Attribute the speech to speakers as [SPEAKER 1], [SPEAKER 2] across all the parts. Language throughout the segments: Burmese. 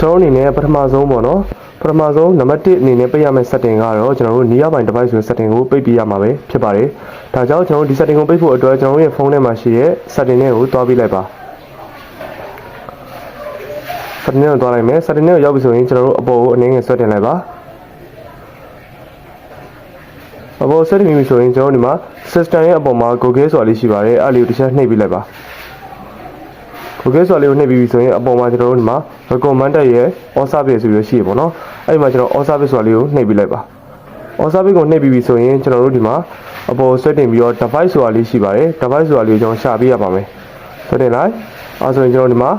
[SPEAKER 1] ကျွန်တော်အနေနဲ့ပထမဆုံးပေါ့နော်ပထမဆုံးနံပါတ်1အနေနဲ့ပိတ်ရမယ့် setting ကတော့ကျွန်တော်တို့နေရာပိုင်း device ဆိုတဲ့ setting ကိုပိတ်ပြရမှာပဲဖြစ်ပါတယ်ဒါကြောင့်ကျွန်တော်တို့ဒီ setting ကိုပိတ်ဖို့အတွက်ကျွန်တော်တို့ရဲ့ဖုန်းထဲမှာရှိတဲ့ setting တွေကိုတွားပြလိုက်ပါ setting ကိုတွားလိုက်မယ် setting ကိုရောက်ပြီဆိုရင်ကျွန်တော်တို့အပေါ်ကိုအနည်းငယ်ဆွဲတင်လိုက်ပါအပေါ်ဆွဲတင်ပြီဆိုရင်ကျွန်တော်တို့ဒီမှာ system ရဲ့အပေါ်မှာ Google ဆိုတာလေးရှိပါတယ်အဲ့ဒါလေးကိုတစ်ချက်နှိပ်ပြလိုက်ပါ Google ဆိုတာလေးကိုနှိပ်ပြီးပြီဆိုရင်အပေါ်မှာကျွန်တော်တို့ဒီမှာ recommended ရဲ့ all service ဆိုပြီးရှိရပေါ့နော်အဲ့ဒီမှာကျွန်တော် all service ဆိုတာလေးကိုနှိပ်ပြီးလိုက်ပါ all service ကိုနှိပ်ပြီးပြီဆိုရင်ကျွန်တော်တို့ဒီမှာအပေါ်ဆွဲတင်ပြီးတော့ device ဆိုတာလေးရှိပါတယ် device ဆိုတာလေးကိုကျွန်တော်ရှာပေးရပါမယ်ဆွဲတင်လိုက်အဲဆိုရင်ကျွန်တော်ဒီမှာ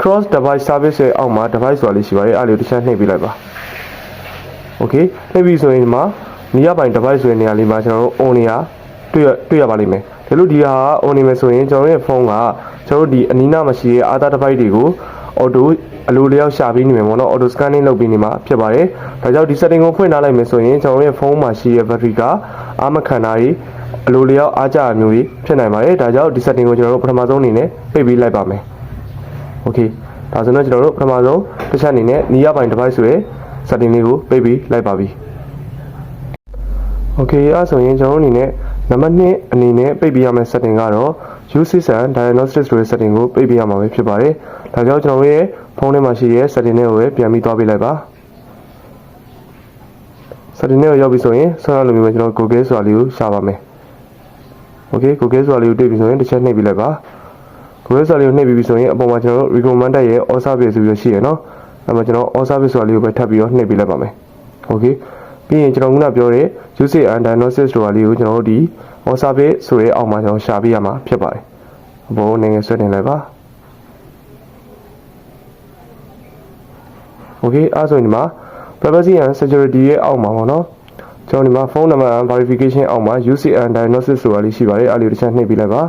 [SPEAKER 1] cross device service ရဲ့အောက်မှာ device ဆိုတာလေးရှိပါတယ်အဲ့ဒါလေးကိုတစ်ချက်နှိပ်ပြီးလိုက်ပါ okay နှိပ်ပြီးဆိုရင်ဒီမှာနေရာပိုင်း device ဆိုတဲ့နေရာလေးမှာကျွန်တော်တို့ on နေရတွေ့ရတွေ့ရပါလိမ့်မယ်ဒါလို့ဒီဟာ on နေမယ်ဆိုရင်ကျွန်တော်ရဲ့ဖုန်းက ကျွန်တော်တို့ဒီအနီးနားမှာရှိတဲ့ other device တွေကို auto အလိုလျောက်ရှာပြီးနေမယ်ပေါ့နော် auto scanning လုပ်ပြီးနေမှာဖြစ်ပါတယ်ဒါကြောင့်ဒီ setting ကိုဖွင့်ထားလိုက်မယ်ဆိုရင်ကျွန်တော်ရဲ့ဖုန်းမှာရှိတဲ့ battery ကအာမခံတာတွေအလိုလျောက်အားကြမျိုးတွေဖြစ်နိုင်ပါတယ်ဒါကြောင့်ဒီ setting ကိုကျွန်တော်တို့ပထမဆုံးအနေနဲ့ပိတ်ပြီးလိုက်ပါမယ် okay ဒါဆိုတော့ကျွန်တော်တို့ပထမဆုံးတစ်ချက်အနေနဲ့နီးရပိုင် device ဆိုရဲ့ setting လေးကိုပိတ်ပြီးလိုက်ပါပြီ Okay အဲ့ဆိုရင်ကျွန်တော်တို့အနေနဲ့နံပါတ်2အနေနဲ့ပိတ်ပြရမယ့် setting ကတော့ usage and diagnostics ဆိုတဲ့ setting ကိုပိတ်ပြရမှာပဲဖြစ်ပါတယ်။ဒါကြောင့်ကျွန်တော်တို့ရဲ့ဖုန်းထဲမှာရှိတဲ့ setting တွေကိုပဲပြန်ပြီးသွားပေးလိုက်ပါ။ setting တွေကိုရောက်ပြီဆိုရင်ဆွဲရလို့မျိုးပဲကျွန်တော် Google ဆိုတာလေးကိုရှာပါမယ်။ Okay Google ဆိုတာလေးကိုတွေ့ပြီဆိုရင်တစ်ချက်နှိပ်ပြလိုက်ပါ။ Google ဆိုတာလေးကိုနှိပ်ပြီးပြီဆိုရင်အပေါ်မှာကျွန်တော်တို့ recommended ရဲ့ all service ဆိုပြီးတော့ရှိရနော်။အဲ့မှာကျွန်တော် all service ဆိုတာလေးကိုပဲထပ်ပြီးတော့နှိပ်ပြလိုက်ပါမယ်။ Okay ပြီးရင်ကျွန်တော်ခုနပြောတဲ့ usage and diagnosis ဆိုတာလေးကိုကျွန်တော်တို့ဒီ all service ဆိုတဲ့အောက်မှာကျွန်တော်ရှာပြရမှာဖြစ်ပါတယ်။အပေါ်နေငယ်ဆွဲတင်လိုက်ပါ။ Okay အဲ့ဆိုရင်ဒီမှာ privacy and security ရဲ့အောက်မှာပေါ့နော်။ကျွန်တော်ဒီမှာ phone number and verification အောက်မှာ usage and diagnosis ဆိုတာလေးရှိပါတယ်။အဲ့ဒီတစ်ချက်နှိပ်ပြီးလိုက်ပါ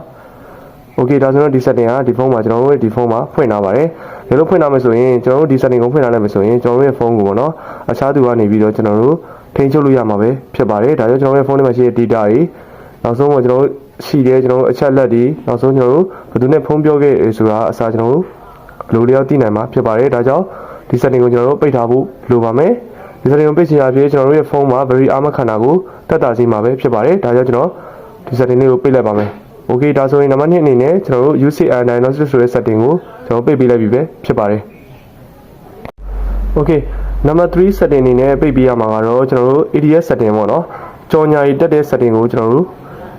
[SPEAKER 1] ။ Okay ဒါဆိုတော့ဒီ setting ကဒီဖုန်းမှာကျွန်တော်တို့ဒီဖုန်းမှာဖွင့်ထားပါတယ်။ဒီလိုဖွင့်ထားမယ်ဆိုရင်ကျွန်တော်တို့ဒီ setting ကိုဖွင့်ထားလိုက်မယ်ဆိုရင်ကျွန်တော်တို့ရဲ့ဖုန်းကိုပေါ့နော်။အခြားသူကနေပြီးတော့ကျွန်တော်တို့ ထိန်းချုပ်လို့ရမှာပဲဖြစ်ပါတယ်။ဒါကြောင့်ကျွန်တော်တို့ရဲ့ဖုန်းထဲမှာရှိတဲ့ data တွေနောက်ဆုံးမှာကျွန်တော်တို့ရှိတယ်ကျွန်တော်တို့အချက်လက်တွေနောက်ဆုံးကျွန်တော်တို့ဘယ်သူနဲ့ဖုန်းပြောခဲ့ရဆိုတာအစားကျွန်တော်တို့လိုလျောက်သိနိုင်မှာဖြစ်ပါတယ်။ဒါကြောင့်ဒီ setting ကိုကျွန်တော်တို့ပိတ်ထားဖို့လိုပါမယ်။ဒီ setting ကိုပိတ်ချင်တာဖြစ်ကျွန်တော်တို့ရဲ့ဖုန်းမှာ very အာမခံတာကိုတက်တာစီမှာပဲဖြစ်ပါတယ်။ဒါကြောင့်ကျွန်တော်ဒီ setting လေးကိုပိတ်လိုက်ပါမယ်။ Okay ဒါဆိုရင်နံပါတ်2အနေနဲ့ကျွန်တော်တို့ usage and diagnosis ဆိုတဲ့ setting ကိုကျွန်တော်ပိတ်ပေးလိုက်ပြီပဲဖြစ်ပါတယ်။ Okay နံပါတ်3 setting အနေနဲ့ပိတ်ပေးရမှာကတော့ကျွန်တော်တို့ ADS setting ပေါ့နော်။ကြော်ညာရီတက်တဲ့ setting ကိုကျွန်တော်တို့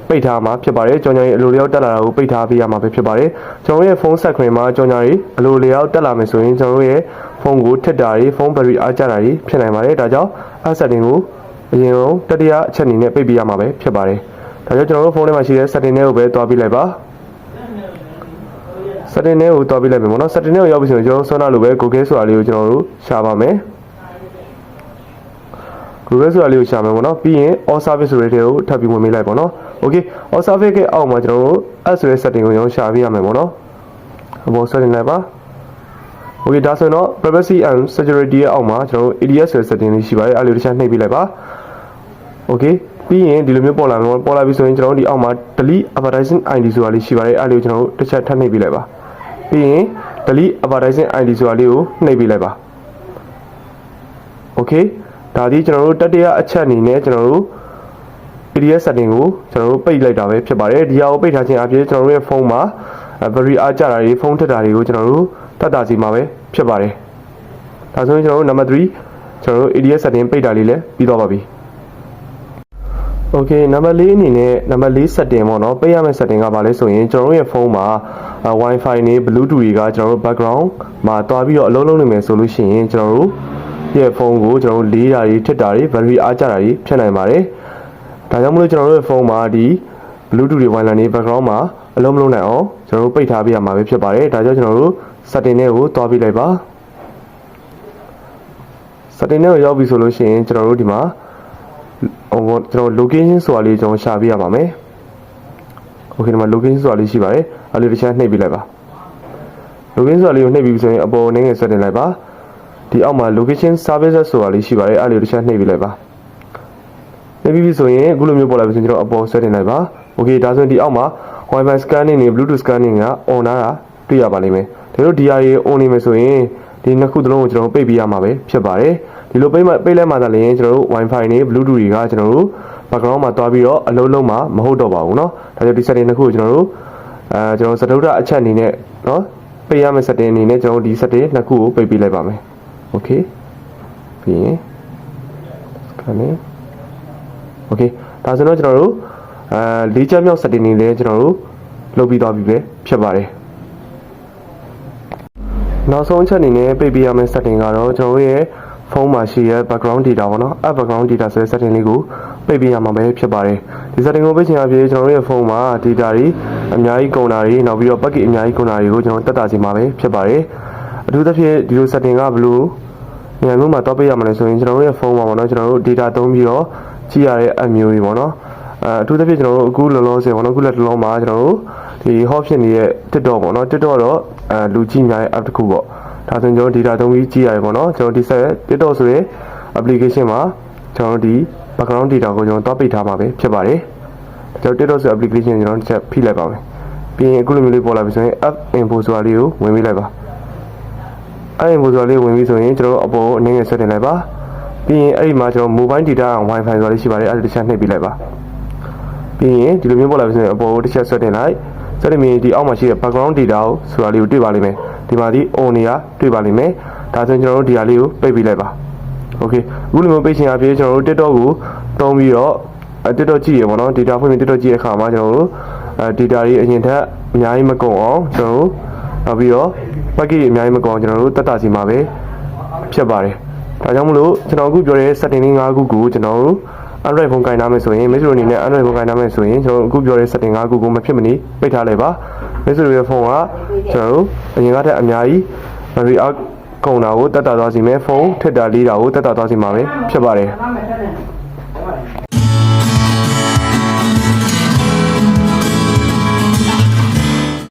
[SPEAKER 1] ပိတ်ထားမှာဖြစ်ပါတယ်။ကြော်ညာရီအလိုလျောက်တက်လာတာကိုပိတ်ထားပေးရမှာပဲဖြစ်ပါတယ်။ကျွန်တော်ရဲ့ဖုန်းဆက်ခွင်မှာကြော်ညာရီအလိုလျောက်တက်လာမယ်ဆိုရင်ကျွန်တော်ရဲ့ဖုန်းကိုထစ်တာတွေဖုန်းဘက်ထရီအားကျတာတွေဖြစ်နိုင်ပါတယ်။ဒါကြောင့်အဲ setting ကိုအရင်ဆုံးတတိယအချက်အနေနဲ့ပိတ်ပေးရမှာပဲဖြစ်ပါတယ်။ဒါကြောင့်ကျွန်တော်တို့ဖုန်းထဲမှာရှိတဲ့ setting တွေကိုပဲတွားပြလိုက်ပါ။ setting တွေကိုတွားပြလိုက်မယ်ပေါ့နော် setting တွေကိုရောက်ပြီဆိုရင်ကျွန်တော်ဆွမ်းလာလို့ပဲ Google ဆိုတာလေးကိုကျွန်တော်တို့ရှာပါမယ် Google ဆိုတာလေးကိုရှာမယ်ပေါ့နော်ပြီးရင် all service ဆိုတဲ့တွေကိုထပ်ပြီးဝင်မေးလိုက်ပေါ့နော် okay all service ကအောက်မှာကျွန်တော်တို့ add ဆိုတဲ့ setting ကိုကျွန်တော်ရှာပြရမယ်ပေါ့နော်အပေါ် setting လိုက်ပါ okay ဒါဆိုရင်တော့ privacy and security ရဲ့အောက်မှာကျွန်တော်တို့ ADS ဆိုတဲ့ setting လေးရှိပါတယ်အဲ့လိုတစ်ချက်နှိပ်ပြလိုက်ပါ okay ပြီးရင်ဒီလိုမျိုးပေါ်လာမယ်ပေါ်လာပြီဆိုရင်ကျွန်တော်တို့ဒီအောက်မှာ delete advertising ID ဆိုတာလေးရှိပါတယ်အဲ့လိုကျွန်တော်တို့တစ်ချက်ထပ်နှိပ်ပြလိုက်ပါပြီးရင် delete advertising ID ဆိုတာလေးကိုနှိပ်ပြလိုက်ပါ okay ဒါဒီကျွန်တော်တို့တတိယအချက်အနေနဲ့ကျွန်တော်တို့ PDF setting ကိုကျွန်တော်တို့ပိတ်လိုက်တာပဲဖြစ်ပါတယ်ဒီဟာကိုပိတ်ထားခြင်းအပြင်ကျွန်တော်တို့ရဲ့ဖုန်းမှာ battery အားကျတာတွေဖုန်းထက်တာတွေကိုကျွန်တော်တို့တတ်တာစီမှာပဲဖြစ်ပါတယ်ဒါဆိုရင်ကျွန်တော်တို့ number 3ကျွန်တော်တို့ ADS setting ပိတ်တာလေးလည်းပြီးတော့ပါပြီ Okay နံပါတ်၄အနေနဲ့နံပါတ်၄ setting ပေါ့နော်ပိတ်ရမယ့် setting ကဘာလဲဆိုရင်ကျွန်တော်တို့ရဲ့ဖုန်းမှာ Wi-Fi နဲ့ Bluetooth တွေကကျွန်တော်တို့ background မှာတွားပြီးတော့အလုံးလုံးနေမယ်ဆိုလို့ရှိရင်ကျွန်တော်တို့ ရဲ့ဖုန်းကိုကျွန်တော်တို့လေးတာတွေထစ်တာတွေ battery အားကျတာတွေဖြစ်နိုင်ပါတယ်။ဒါကြောင့်မလို့ကျွန်တော်တို့ရဲ့ဖုန်းမှာဒီ Bluetooth တွေ Wi-Fi တွေ background မှာအလုံးမလုံးနိုင်အောင်ကျွန်တော်တို့ပိတ်ထားပေးရမှာပဲဖြစ်ပါတယ်။ဒါကြောင့်ကျွန်တော်တို့ setting တွေကိုတွားပြလိုက်ပါ။ setting တွေကိုရောက်ပြီဆိုလို့ရှိရင်ကျွန်တော်တို့ဒီမှာဟိုကျွန်တော် location ဆိုတာလေးကျွန်တော်ရှာပြရပါမယ်။ Okay ဒီမှာ location ဆိုတာလေးရှိပါတယ်။အဲ့လိုတစ်ချက်နှိပ်ပြလိုက်ပါ။ location ဆိုတာလေးကိုနှိပ်ပြီးဆိုရင်အပေါ်နေငယ်ဆွဲတင်လိုက်ပါ။ ဒီအောက်မှာ location services ဆိုတာလေးရှိပါတယ်။အဲ့လိုတစ်ချက်နှိပ်ပြလိုက်ပါ။နှိပ်ပြီးပြီဆိုရင်အခုလိုမျိုးပေါ်လာပြီဆိုရင်ကျွန်တော်အပေါ်ဆွဲတင်လိုက်ပါ။ Okay ဒါဆိုရင်ဒီအောက်မှာ Wi-Fi scanning နဲ့ Bluetooth scanning က on လာတာတွေ့ရပါလိမ့်မယ်။ဒါတို့ DRA on နေမယ်ဆိုရင် ဒီနှစ်ခုသလုံးကိုကျွန်တော်တို့ပိတ်ပြရမှာပဲဖြစ်ပါတယ်ဒီလိုပိတ်မှပိတ်လဲမှသာလျှင်ကျွန်တော်တို့ Wi-Fi နဲ့ Bluetooth တွေကကျွန်တော်တို့ background မှာတွားပြီးတော့အလုံးလုံးမှာမဟုတ်တော့ပါဘူးเนาะဒါကြောင့်ဒီ setting နှစ်ခုကိုကျွန်တော်တို့အဲကျွန်တော်စတုဒ္ဒအချက်အနေနဲ့เนาะပိတ်ရမယ့် setting အနေနဲ့ကျွန်တော်တို့ဒီ setting နှစ်ခုကိုပိတ်ပြလိုက်ပါမယ် okay ပြီးရင်ခဏလေး okay ဒါဆိုတော့ကျွန်တော်တို့အဲလေးချက်မြောက် setting တွေလည်းကျွန်တော်တို့လုပ်ပြီးသွားပြီပဲဖြစ်ပါတယ်နောက်ဆုံးအချက်အနေနဲ့ပိတ်ပြရမယ့် setting ကတော့ကျွန်တော်တို့ရဲ့ဖုန်းမှာရှိတဲ့ background data ပေါ့နော် app background data ဆိုတဲ့ setting လေးကိုပိတ်ပြရမှာပဲဖြစ်ပါတယ်ဒီ setting ကိုပိတ်ချင်အဖြစ်ကျွန်တော်တို့ရဲ့ဖုန်းမှာ data တွေအများကြီးကုန်တာတွေနောက်ပြီးတော့ packet အများကြီးကုန်တာတွေကိုကျွန်တော်တက်တာစီမှာပဲဖြစ်ပါတယ် အထူးသဖြင့်ဒီလို setting ကဘယ်လိုညံလို့မှတော့ပေးရမှာလဲဆိုရင်ကျွန်တော်တို့ရဲ့ဖုန်းမှာပေါ့နော်ကျွန်တော်တို့ data သုံးပြီးတော့ကြည့်ရတဲ့ app မျိုးတွေပေါ့နော်အဲအထူးသဖြင့်ကျွန်တော်တို့အခုလောလောဆယ်ပေါ့နော်အခုလက်တလုံးမှာကျွန်တော်တို့ဒီ hot ဖြစ်နေတဲ့ TikTok ပေါ့နော် TikTok တော့အဲလူကြည့်များတဲ့ app တစ်ခုပေါ့ဒါဆိုရင်ကျွန်တော် data သုံးပြီးကြည့်ရတယ်ပေါ့နော်ကျွန်တော်ဒီဆက် TikTok ဆိုတဲ့ application မှာကျွန်တော်တို့ဒီ background data ကိုကျွန်တော်တော့ပိတ်ထားမှာပဲဖြစ်ပါတယ်ကျွန်တော် TikTok ဆို application ကျွန်တော်တစ်ချက်ဖိလိုက်ပါမယ်ပြီးရင်အခုလိုမျိုးလေးပေါ်လာပြီဆိုရင် app info ဆိုတာလေးကိုဝင်ပြီးလိုက်ပါ အဲ့ဒီမိုဆိုလေးဝင်ပြီးဆိုရင်ကျွန်တော်တို့အပေါ်အနေငယ်ဆွဲတင်လိုက်ပါပြီးရင်အဲ့ဒီမှာကျွန်တော် mobile data and wifi ဆိုတာလေးရှိပါတယ်အဲ့ဒါတစ်ချက်နှိပ်ပြီးလိုက်ပါပြီးရင်ဒီလိုမျိုးပေါ်လာပြီဆိုရင်အပေါ်ကိုတစ်ချက်ဆွဲတင်လိုက်ဆွဲတင်ပြီးဒီအောက်မှာရှိတဲ့ background data ကိုဆိုတာလေးကိုတွေ့ပါလိမ့်မယ်ဒီမှာဒီ on နေရတွေ့ပါလိမ့်မယ်ဒါဆိုရင်ကျွန်တော်တို့ဒီဟာလေးကိုပိတ်ပြီးလိုက်ပါ okay အခုလိုမျိုးပိတ်ချင်အဖြစ်ကျွန်တော်တို့ TikTok ကိုတုံးပြီးတော့အဲ TikTok ကြည့်ရပါတော့ data ဖွင့်ပြီး TikTok ကြည့်ရတဲ့အခါမှာကျွန်တော်တို့အဲ data တွေအရင်ထက်အများကြီးမကုန်အောင်ကျွန်တော်တို့ နောက်ပြီးတော့ package အများကြီးမကုန်အောင်ကျွန်တော်တို့တက်တာစီမှာပဲဖြစ်ပါတယ်ဒါကြောင့်မလို့ကျွန်တော်အခုပြောတဲ့ setting လေး၅ခုကိုကျွန်တော်တို့ Android ဖုန်းကင်ထားမယ်ဆိုရင် Metro အနေနဲ့ Android ဖုန်းကင်ထားမယ်ဆိုရင်ကျွန်တော်အခုပြောတဲ့ setting ၅ခုကိုမဖြစ်မနေပိတ်ထားလိုက်ပါ Metro ရဲ့ဖုန်းကကျွန်တော်တို့အရင်ကတည်းကအများကြီး battery out ကုန်တာကိုတက်တာသွားစီမယ်ဖုန်းထက်တာလေးတာကိုတက်တာသွားစီမှာပဲဖြစ်ပါတယ်